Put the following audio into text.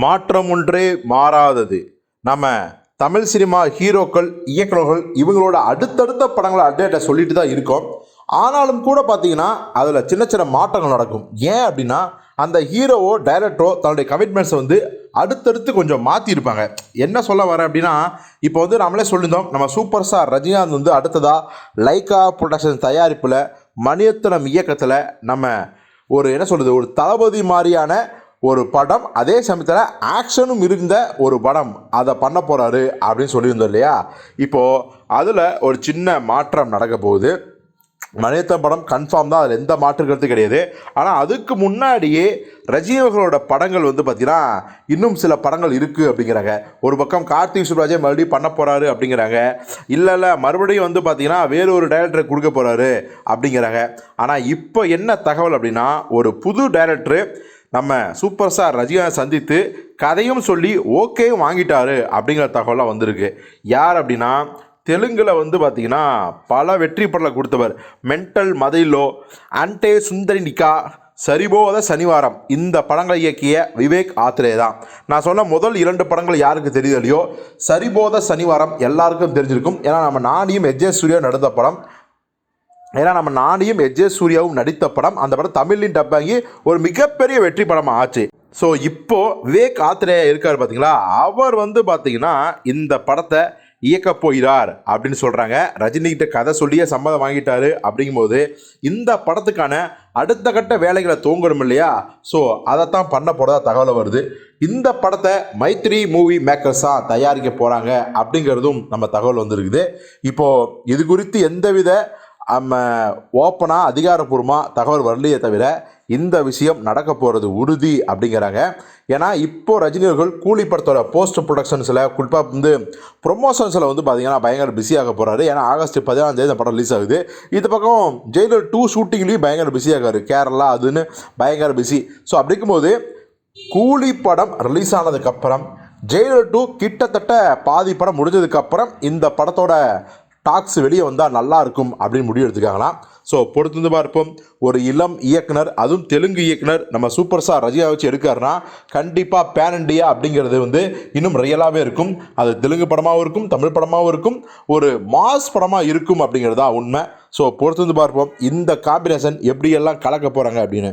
மாற்றம் ஒன்றே மாறாதது. நம்ம தமிழ் சினிமா ஹீரோக்கள் இயக்குநர்கள் இவங்களோட அடுத்தடுத்த படங்களை அப்டேட்டை சொல்லிட்டு தான் இருக்கோம். ஆனாலும் கூட பார்த்தீங்கன்னா அதில் சின்ன சின்ன மாற்றங்கள் நடக்கும். ஏன் அப்படின்னா அந்த ஹீரோவோ டைரக்டரோ தன்னுடைய கமிட்மெண்ட்ஸை வந்து அடுத்தடுத்து கொஞ்சம் மாற்றிருப்பாங்க என்ன சொல்ல வரேன் அப்படின்னா இப்போ வந்து நம்மளே சொல்லியிருந்தோம் நம்ம சூப்பர் ஸ்டார் ரஜினிகாந்த் வந்து அடுத்ததாக லைக்கா ப்ரொடக்ஷன் தயாரிப்பில் மணியத்தனம் இயக்கத்தில் நம்ம ஒரு என்ன சொல்கிறது ஒரு தளபதி மாதிரியான ஒரு படம் அதே சமயத்தில் ஆக்ஷனும் இருந்த ஒரு படம் அதை பண்ண போகிறாரு அப்படின்னு சொல்லியிருந்தோம் இல்லையா? இப்போது அதில் ஒரு சின்ன மாற்றம் நடக்க போகுது. மணித்த படம் கன்ஃபார்ம் தான் அதில் எந்த மாற்று கருத்து கிடையாது. ஆனால் அதுக்கு முன்னாடியே ரஜினியவர்களோட படங்கள் வந்து பார்த்திங்கன்னா இன்னும் சில படங்கள் இருக்குது அப்படிங்கிறாங்க. ஒரு பக்கம் கார்த்திக் சுப்ராஜே மறுபடியும் பண்ண போகிறாரு அப்படிங்கிறாங்க. இல்லை இல்லை மறுபடியும் வந்து பார்த்திங்கன்னா வேறு ஒரு டைரக்டரை கொடுக்க போகிறாரு அப்படிங்கிறாங்க. ஆனால் இப்போ என்ன தகவல் அப்படின்னா ஒரு புது டைரக்டரு நம்ம சூப்பர் ஸ்டார் ரஜினிகாந்த் சந்தித்து கதையும் சொல்லி ஓகே வாங்கிட்டாரு அப்படிங்கிற தகவலாக வந்திருக்கு. யார் அப்படின்னா தெலுங்கில் வந்து பார்த்தீங்கன்னா பல வெற்றி படலை கொடுத்தவர். மென்டல் மதைலோ அண்டே சுந்தரி நிக்கா சரிபோத சனிவாரம் இந்த படங்களை இயக்கிய விவேக் ஆத்ரே தான். நான் சொன்ன முதல் இரண்டு படங்கள் யாருக்கு தெரியலையோ சரிபோத சனிவாரம் எல்லாருக்கும் தெரிஞ்சிருக்கும். ஏன்னா நம்ம நானியும் எஜே சூர்யா நடந்த படம். ஏன்னா நம்ம நானியும் எஜே சூர்யாவும் நடித்த படம். அந்த படம் தமிழின் டப்பாங்கி ஒரு மிகப்பெரிய வெற்றி படமாக ஆச்சு. ஸோ இப்போது விவேக் ஆத்திரேயா இருக்கார் பார்த்தீங்களா அவர் வந்து பார்த்தீங்கன்னா இந்த படத்தை இயக்க போகிறார் அப்படின்னு சொல்கிறாங்க ரஜினிகிட்ட கதை சொல்லியே சம்மதம் வாங்கிட்டாரு அப்படிங்கும்போது இந்த படத்துக்கான அடுத்த கட்ட வேலைகளை தூங்கணும் இல்லையா? ஸோ அதைத்தான் பண்ண போகிறதா தகவல் வருது. இந்த படத்தை மைத்ரி மூவி மேக்கர்ஸாக தயாரிக்க போகிறாங்க அப்படிங்கிறதும் நம்ம தகவல் வந்திருக்குது. இப்போது இது குறித்து எந்தவித நம்ம ஓப்பனாக அதிகாரப்பூர்வமாக தகவல் வரலையே தவிர இந்த விஷயம் நடக்க போகிறது உறுதி அப்படிங்கிறாங்க. ஏன்னா இப்போ ரஜினிகர்கள் கூலி படத்தோட போஸ்ட் ப்ரொடக்ஷன்ஸில் குறிப்பாக வந்து ப்ரொமோஷன்ஸில் வந்து பார்த்திங்கன்னா பயங்கர பிஸியாக போகிறாரு ஏன்னா ஆகஸ்ட் பதினாலாம் தேதி இந்த படம் ரிலீஸ் ஆகுது. இது பக்கம் ஜெயிலர் டூ ஷூட்டிங்லேயும் பயங்கர பிஸியாகாரு கேரளா அதுன்னு பயங்கர பிஸி ஸோ அப்படி இருக்கும்போது கூலி படம் ரிலீஸ் ஆனதுக்கப்புறம் ஜெயிலர் டூ கிட்டத்தட்ட பாதி படம் முடிஞ்சதுக்கப்புறம் இந்த படத்தோட டாக்ஸ் வெளியே வந்தால் நல்லா இருக்கும் அப்படின்னு முடிவு எடுத்துக்காங்கன்னா ஸோ பொறுத்து பார்ப்போம். ஒரு இளம் இயக்குனர் அதுவும் தெலுங்கு இயக்குனர் நம்ம சூப்பர் ஸ்டார் ரஜியா வச்சு எடுக்காருன்னா கண்டிப்பாக பேன் இண்டியா அப்படிங்கிறது வந்து இன்னும் ரியலாகவே இருக்கும். அது தெலுங்கு படமாகவும் இருக்கும் தமிழ் படமாகவும் இருக்கும். ஒரு மாஸ் படமாக இருக்கும் அப்படிங்கிறது தான் உண்மை. ஸோ பொறுத்து பார்ப்போம். இந்த காம்பினேஷன் எப்படியெல்லாம் கலக்க போகிறாங்க அப்படின்னு.